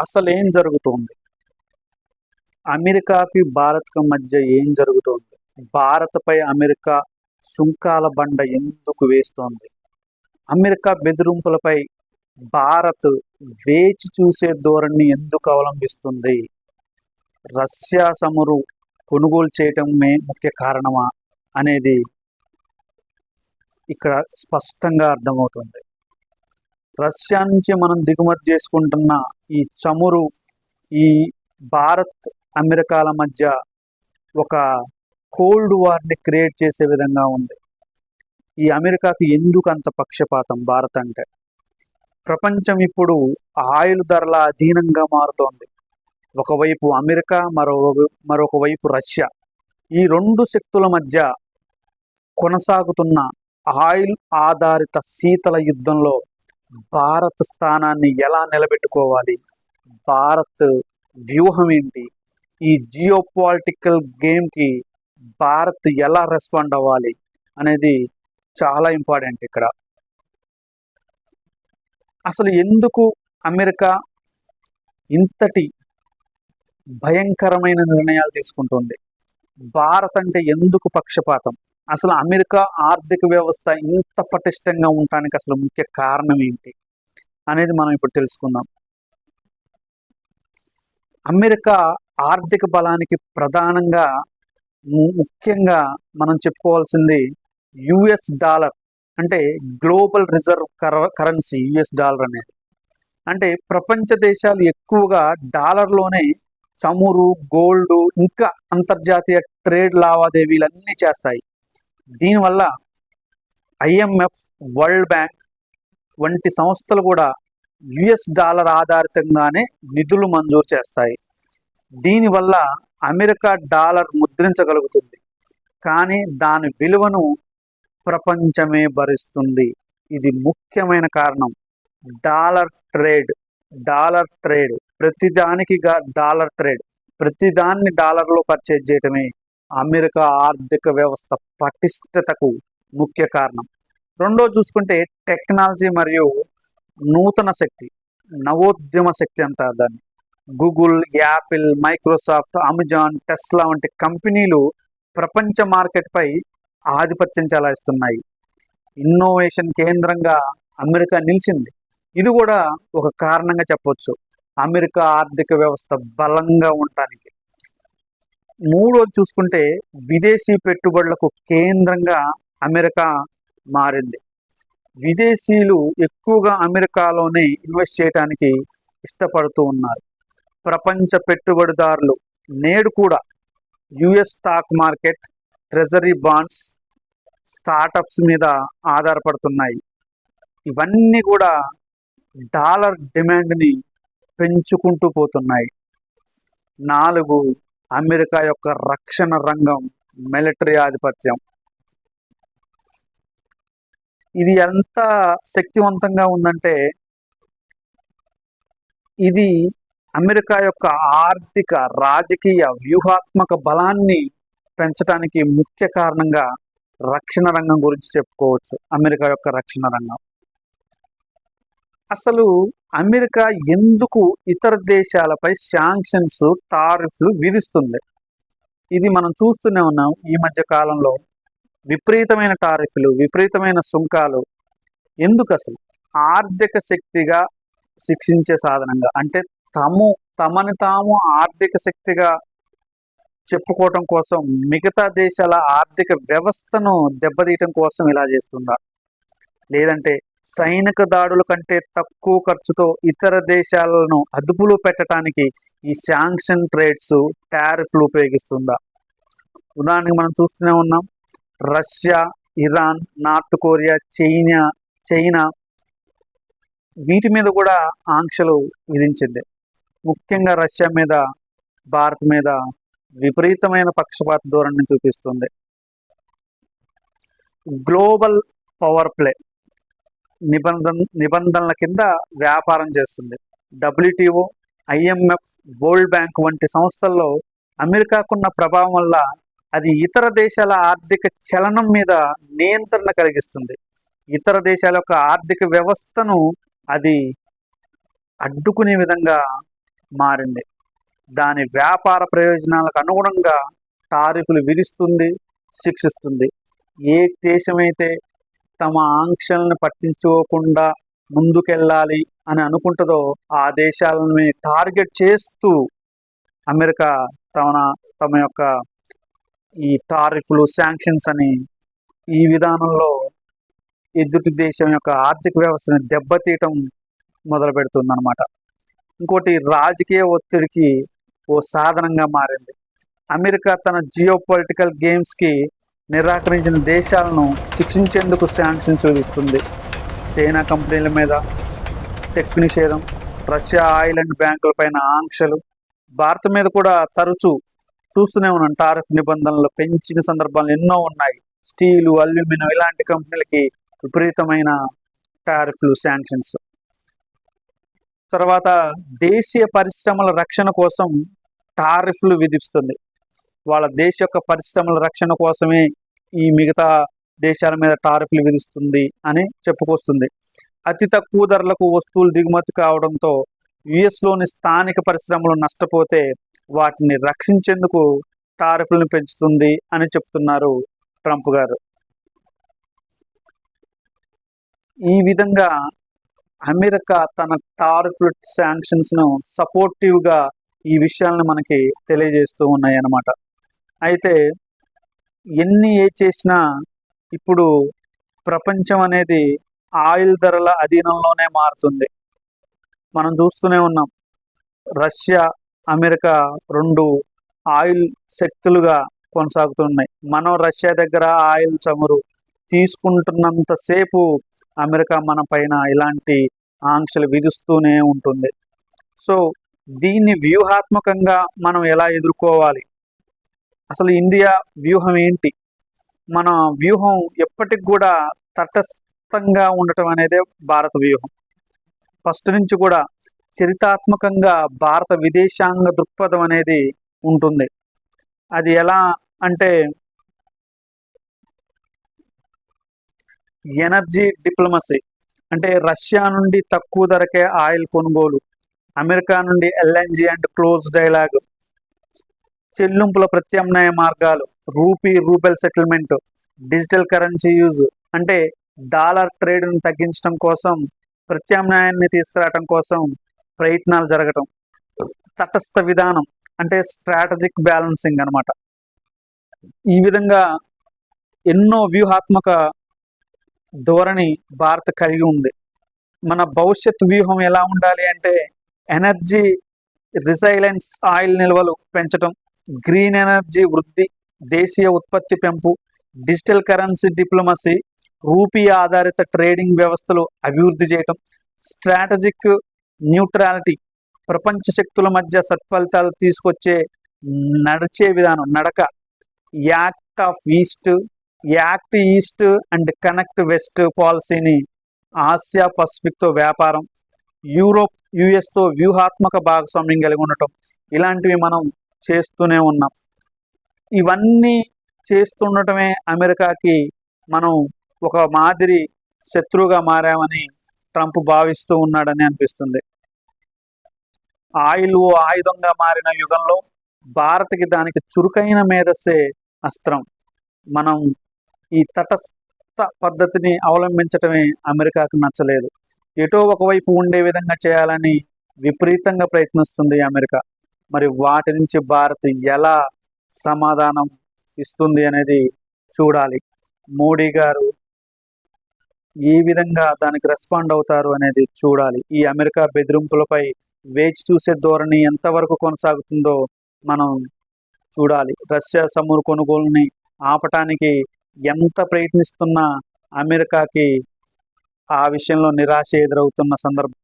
అసలు ఏం జరుగుతోంది? అమెరికాకి భారత్కి మధ్య ఏం జరుగుతోంది? భారత్పై అమెరికా సుంకాల బండ ఎందుకు వేస్తోంది? అమెరికా బెదిరింపులపై భారత్ వేచి చూసే ధోరణి ఎందుకు అవలంబిస్తుంది? రష్యా సమురు కొనుగోలు చేయటమే ముఖ్య కారణమా అనేది ఇక్కడ స్పష్టంగా అర్థమవుతుంది. రష్యా నుంచి మనం దిగుమతి చేసుకుంటున్న ఈ చమురు ఈ భారత్ అమెరికాల మధ్య ఒక కోల్డ్ వార్ని క్రియేట్ చేసే విధంగా ఉంది. ఈ అమెరికాకు ఎందుకు అంత పక్షపాతం భారత్ అంటే? ప్రపంచం ఇప్పుడు ఆయిల్ ధరల అధీనంగా మారుతోంది. ఒకవైపు అమెరికా మరో మరొక వైపు రష్యా. ఈ రెండు శక్తుల మధ్య కొనసాగుతున్న ఆయిల్ ఆధారిత శీతల యుద్ధంలో భారత్ స్థానాన్ని ఎలా నిలబెట్టుకోవాలి? భారత్ వ్యూహం ఏంటి? ఈ జియో పొలిటికల్ గేమ్కి భారత్ ఎలా రెస్పాండ్ అవ్వాలి అనేది చాలా ఇంపార్టెంట్ ఇక్కడ. అసలు ఎందుకు అమెరికా ఇంతటి భయంకరమైన నిర్ణయాలు తీసుకుంటుంది? భారత్ అంటే ఎందుకు పక్షపాతం? అసలు అమెరికా ఆర్థిక వ్యవస్థ ఇంత పటిష్టంగా ఉండటానికి అసలు ముఖ్య కారణం ఏంటి అనేది మనం ఇప్పుడు తెలుసుకుందాం. అమెరికా ఆర్థిక బలానికి ప్రధానంగా ముఖ్యంగా మనం చెప్పుకోవాల్సింది యుఎస్ డాలర్ అంటే గ్లోబల్ రిజర్వ్ కర కరెన్సీ యుఎస్ డాలర్ అనేది. అంటే ప్రపంచ దేశాలు ఎక్కువగా డాలర్లోనే చమురు గోల్డ్ ఇంకా అంతర్జాతీయ ట్రేడ్ లావాదేవీలన్నీ చేస్తాయి. దీనివల్ల ఐఎంఎఫ్ వరల్డ్ బ్యాంక్ వంటి సంస్థలు కూడా యుఎస్ డాలర్ ఆధారితంగానే నిధులు మంజూరు చేస్తాయి. దీనివల్ల అమెరికా డాలర్ ముద్రించగలుగుతుంది. కానీ దాని విలువను ప్రపంచమే భరిస్తుంది. ఇది ముఖ్యమైన కారణం. Dollar trade dollar trade. ప్రతిదానికిగా dollar trade. ప్రతిదాన్ని డాలర్లో పర్చేజ్ చేయటమే అమెరికా ఆర్థిక వ్యవస్థ పటిష్టతకు ముఖ్య కారణం. రెండో చూసుకుంటే టెక్నాలజీ మరియు నూతన శక్తి నవోద్యమ శక్తి అంటారు దాన్ని. Google Apple Microsoft Amazon Tesla వంటి కంపెనీలు ప్రపంచ మార్కెట్పై ఆధిపత్యం చెలాయిస్తున్నాయి. ఇన్నోవేషన్ కేంద్రంగా అమెరికా నిలిచింది. ఇది కూడా ఒక కారణంగా చెప్పొచ్చు. అమెరికా ఆర్థిక వ్యవస్థ బలంగా ఉండటానికి మూడోది చూసుకుంటే విదేశీ పెట్టుబడులకు కేంద్రంగా అమెరికా మారింది. విదేశీయులు ఎక్కువగా అమెరికాలోనే ఇన్వెస్ట్ చేయడానికి ఇష్టపడుతూ ఉన్నారు. ప్రపంచ పెట్టుబడిదారులు నేడు కూడా US stock market treasury bonds startups మీద ఆధారపడుతున్నాయి. ఇవన్నీ కూడా డాలర్ డిమాండ్ని పెంచుకుంటూ పోతున్నాయి. నాలుగు అమెరికా యొక్క రక్షణ రంగం మిలిటరీ ఆధిపత్యం. ఇది ఎంత శక్తివంతంగా ఉందంటే ఇది అమెరికా యొక్క ఆర్థిక రాజకీయ వ్యూహాత్మక బలాన్ని పెంచడానికి ముఖ్య కారణంగా రక్షణ రంగం గురించి చెప్పుకోవచ్చు. అమెరికా యొక్క రక్షణ రంగం. అసలు అమెరికా ఎందుకు ఇతర దేశాలపై శాంక్షన్స్ టారిఫ్లు విధిస్తుంది? ఇది మనం చూస్తూనే ఉన్నాం ఈ మధ్య కాలంలో. విపరీతమైన టారిఫ్లు విపరీతమైన సుంకాలు. ఎందుకు అసలు ఆర్థిక శక్తిగా శిక్షించే సాధనంగా. అంటే తము తమని తాము ఆర్థిక శక్తిగా చెప్పుకోవటం కోసం మిగతా దేశాల ఆర్థిక వ్యవస్థను దెబ్బతీయటం కోసం ఇలా చేస్తుందా? లేదంటే సైనిక దాడుల కంటే తక్కువ ఖర్చుతో ఇతర దేశాలను అదుపులో పెట్టడానికి ఈ శాంక్షన్ ట్రేడ్స్ టారిఫ్లు ఉపయోగిస్తుందా? ఉదాహరణకి మనం చూస్తూనే ఉన్నాం. Russia Iran North Korea China China వీటి మీద కూడా ఆంక్షలు విధించింది. ముఖ్యంగా రష్యా మీద భారత్ మీద విపరీతమైన పక్షపాత ధోరణిని చూపిస్తుంది. గ్లోబల్ పవర్ ప్లే నిబంధన నిబంధనల కింద వ్యాపారం చేస్తుంది. డబ్ల్యూటీఓ ఐఎంఎఫ్ వరల్డ్ బ్యాంక్ వంటి సంస్థల్లో అమెరికాకున్న ప్రభావం వల్ల అది ఇతర దేశాల ఆర్థిక చలనం మీద నియంత్రణ కలిగిస్తుంది. ఇతర దేశాల యొక్క ఆర్థిక వ్యవస్థను అది అడ్డుకునే విధంగా మారింది. దాని వ్యాపార ప్రయోజనాలకు అనుగుణంగా టారిఫ్లు విధిస్తుంది శిక్షిస్తుంది. ఏ దేశమైతే తమ ఆంక్షలను పట్టించుకోకుండా ముందుకెళ్ళాలి అని అనుకుంటుందో ఆ దేశాలని టార్గెట్ చేస్తూ అమెరికా తమ తమ యొక్క ఈ టారిఫ్లు శాంక్షన్స్ అని ఈ విధానంలో ఎదుటి దేశం యొక్క ఆర్థిక వ్యవస్థని దెబ్బతీయటం మొదలు పెడుతుందన్నమాట ఇంకోటి రాజకీయ ఒత్తిడికి ఓ సాధనంగా మారింది. అమెరికా తన జియో పొలిటికల్ గేమ్స్కి నిరాకరించిన దేశాలను శిక్షించేందుకు శాంక్షన్స్ విధిస్తుంది చైనా కంపెనీల మీద టెక్ నిషేధం రష్యా ఆయిల్ అండ్ బ్యాంకులపైన ఆంక్షలు. భారత్ మీద కూడా తరచూ చూస్తూనే ఉన్నాం. టారిఫ్ నిబంధనలు పెంచిన సందర్భాలు ఎన్నో ఉన్నాయి. స్టీలు అల్యూమినియం ఇలాంటి కంపెనీలకి విపరీతమైన టారిఫ్లు శాంక్షన్స్. తర్వాత దేశీయ పరిశ్రమల రక్షణ కోసం టారిఫ్లు విధిస్తుంది. వాళ్ళ దేశ యొక్క పరిశ్రమల రక్షణ కోసమే ఈ మిగతా దేశాల మీద టారిఫ్లు విధిస్తుంది అని చెప్పుకొస్తుంది. అతి తక్కువ ధరలకు వస్తువులు దిగుమతి కావడంతో యుఎస్లోని స్థానిక పరిశ్రమలు నష్టపోతే వాటిని రక్షించేందుకు టారిఫ్లను పెంచుతుంది అని చెప్తున్నారు ట్రంప్ గారు. ఈ విధంగా అమెరికా తన టారిఫ్ శాంక్షన్స్ను సపోర్టివ్గా ఈ విషయాలను మనకి తెలియజేస్తూ ఉన్నాయి అన్నమాట అయితే ఎన్ని ఏ చేసినా ఇప్పుడు ప్రపంచం అనేది ఆయిల్ ధరల అధీనంలోనే మారుతుంది. మనం చూస్తూనే ఉన్నాం. రష్యా అమెరికా రెండు ఆయిల్ శక్తులుగా కొనసాగుతున్నాయి. మనం రష్యా దగ్గర ఆయిల్ చమురు తీసుకుంటున్నంతసేపు అమెరికా మన పైన ఇలాంటి ఆంక్షలు విధిస్తూనే ఉంటుంది. సో దీన్ని వ్యూహాత్మకంగా మనం ఎలా ఎదుర్కోవాలి? అసలు ఇండియా వ్యూహం ఏంటి? మన వ్యూహం ఎప్పటికి కూడా తటస్థంగా ఉండటం అనేదే భారత వ్యూహం. ఫస్ట్ నుంచి కూడా చరితాత్మకంగా భారత విదేశాంగ దృక్పథం అనేది ఉంటుంది. అది ఎలా అంటే ఎనర్జీ డిప్లొమసీ అంటే రష్యా నుండి తక్కువ ధరకే ఆయిల్ కొనుగోలు అమెరికా నుండి ఎల్ఎన్జి అండ్ క్లోజ్ డైలాగ్ చెల్లింపుల ప్రత్యామ్నాయ మార్గాలు rupee rouble settlement digital currency use అంటే డాలర్ ట్రేడ్ను తగ్గించడం కోసం ప్రత్యామ్నాయాన్ని తీసుకురావడం కోసం ప్రయత్నాలు జరగటం. తటస్థ విధానం అంటే స్ట్రాటజిక్ బ్యాలెన్సింగ్ అన్నమాట. ఈ విధంగా ఎన్నో వ్యూహాత్మక ధోరణి భారత్ కలిగి ఉంది. మన భవిష్యత్ వ్యూహం ఎలా ఉండాలి అంటే ఎనర్జీ రిసైలెన్స్ ఆయిల్ నిల్వలు పెంచడం గ్రీన్ ఎనర్జీ వృద్ధి దేశీయ ఉత్పత్తి పెంపు డిజిటల్ కరెన్సీ డిప్లొమసీ రూపీ ఆధారిత ట్రేడింగ్ వ్యవస్థలు అభివృద్ధి చేయటం స్ట్రాటజిక్ న్యూట్రాలిటీ ప్రపంచ శక్తుల మధ్య సత్ఫలితాలు తీసుకొచ్చే నడిచే విధానం నడక. Act of east act east and connect west పాలసీని ఆసియా పసిఫిక్తో వ్యాపారం యూరోప్ యుఎస్తో వ్యూహాత్మక భాగస్వామ్యం కలిగి ఉండటం. ఇలాంటివి మనం చేస్తూనే ఉన్నాం. ఇవన్నీ చేస్తుండటమే అమెరికాకి మనం ఒక మాదిరి శత్రువుగా మారామని ట్రంప్ భావిస్తూ ఉన్నాడని అనిపిస్తుంది. ఆయిల్ ఓ ఆయుధంగా మారిన యుగంలో భారత్కి దానికి చురుకైన మేధస్సే అస్త్రం. మనం ఈ తటస్థ పద్ధతిని అవలంబించటమే అమెరికాకు నచ్చలేదు. ఎటో ఒకవైపు ఉండే విధంగా చేయాలని విపరీతంగా ప్రయత్నిస్తుంది అమెరికా. మరి వాటి నుంచి భారత్ ఎలా సమాధానం ఇస్తుంది అనేది చూడాలి. మోడీ గారు ఏ విధంగా దానికి రెస్పాండ్ అవుతారు అనేది చూడాలి. ఈ అమెరికా బెదిరింపులపై వేచి చూసే ధోరణి ఎంతవరకు కొనసాగుతుందో మనం చూడాలి. రష్యా సమురు కొనుగోలుని ఆపటానికి ఎంత ప్రయత్నిస్తున్నా అమెరికాకి ఆ విషయంలో నిరాశ ఎదురవుతున్న సందర్భం